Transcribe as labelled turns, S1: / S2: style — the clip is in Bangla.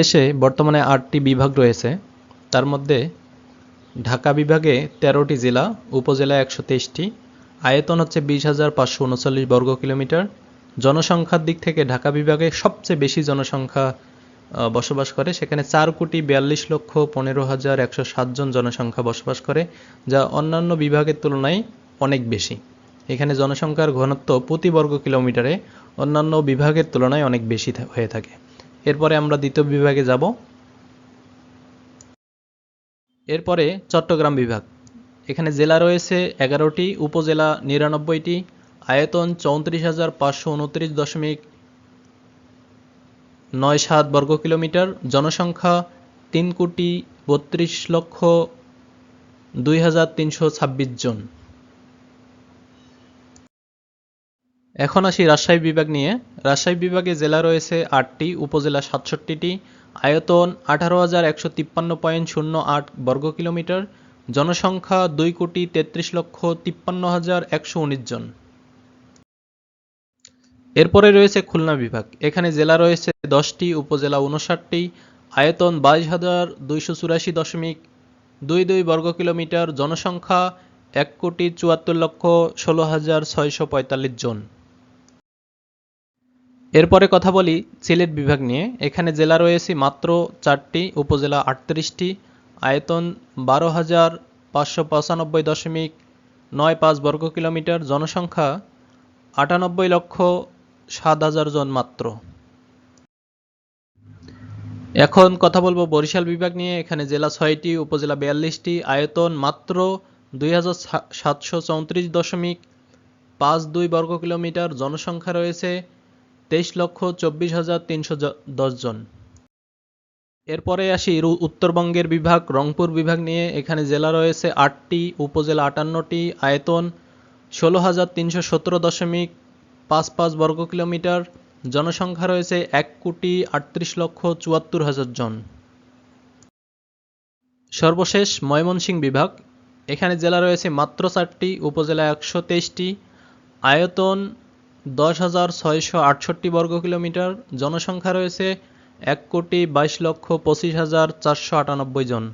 S1: দেশে বর্তমানে আটটি বিভাগ রয়েছে। তার মধ্যে ঢাকা বিভাগে তেরোটি জেলা উপজেলা একশো তেইশটি, আয়তন হচ্ছে বিশ হাজার পাঁচশো উনচল্লিশ বর্গ কিলোমিটার। জনসংখ্যার দিক থেকে ঢাকা বিভাগে সবচেয়ে বেশি জনসংখ্যা বসবাস করে। সেখানে চার কোটি বিয়াল্লিশ লক্ষ পনেরো হাজার একশো সাতজন জনসংখ্যা বসবাস করে, যা অন্যান্য বিভাগের তুলনায় অনেক বেশি। এখানে জনসংখ্যার ঘনত্ব প্রতি বর্গ কিলোমিটারে অন্যান্য বিভাগের তুলনায় অনেক বেশি হয়ে থাকে। এরপরে আমরা দ্বিতীয় বিভাগে যাব। এরপরে চট্টগ্রাম বিভাগ। এখানে জেলা রয়েছে এগারোটি, উপজেলা নিরানব্বইটি, আয়তন চৌত্রিশ হাজার পাঁচশো উনত্রিশ দশমিক নয় সাত বর্গ কিলোমিটার, জনসংখ্যা তিন কোটি বত্রিশ লক্ষ দুই হাজার তিনশো ছাব্বিশ জন। এখন আসি রাজশাহী বিভাগ নিয়ে। রাজশাহী বিভাগে জেলা রয়েছে আটটি, উপজেলা সাতষট্টিটি। আয়তন আঠারো হাজার একশো তিপ্পান্ন পয়েন্ট শূন্য আট বর্গ কিলোমিটার। জনসংখ্যা দুই কোটি তেত্রিশ লক্ষ তিপ্পান্ন হাজার একশো উনিশ জন। এরপরে রয়েছে খুলনা বিভাগ। এখানে জেলা রয়েছে দশটি, উপজেলা উনষাটটি। আয়তন বাইশ হাজার দুইশো চুরাশি দশমিক দুই দুই বর্গ কিলোমিটার। জনসংখ্যা এক কোটি চুয়াত্তর লক্ষ ষোলো হাজার ছয়শো পঁয়তাল্লিশ জন। এরপরে কথা বলি সিলেট বিভাগ নিয়ে। এখানে জেলা রয়েছে মাত্র চারটি, উপজেলা আটত্রিশটি। আয়তন বারো হাজার পাঁচশো পঁচানব্বই দশমিক নয় পাঁচ বর্গ কিলোমিটার। জনসংখ্যা আটানব্বই লক্ষ সাত হাজার জন মাত্র। এখন কথা বলব বরিশাল বিভাগ নিয়ে। এখানে জেলা ছয়টি, উপজেলা বিয়াল্লিশটি। আয়তন মাত্র দুই হাজার সাতশো চৌত্রিশ দশমিক পাঁচ দুই বর্গ কিলোমিটার। জনসংখ্যা রয়েছে তেইশ লক্ষ চব্বিশ হাজার তিনশো জন। এরপরে আসি উত্তরবঙ্গের বিভাগ, রংপুর বিভাগ নিয়ে। এখানে জেলা রয়েছে আটটি, উপজেলা আটান্নটি, আয়তন ষোলো হাজার তিনশো সতেরো দশমিক পাঁচ পাঁচ বর্গ কিলোমিটার। জনসংখ্যা রয়েছে এক কোটি আটত্রিশ লক্ষ চুয়াত্তর হাজার জন। সর্বশেষ ময়মনসিংহ বিভাগ। এখানে জেলা রয়েছে মাত্র চারটি, উপজেলা একশো তেইশটি। আয়তন দশ হাজার ছয়শো আটষট্টি বর্গ কিলোমিটার, জনসংখ্যা রয়েছে এক কোটি বাইশ লক্ষ পঁচিশ হাজার চারশো আটানব্বই জন।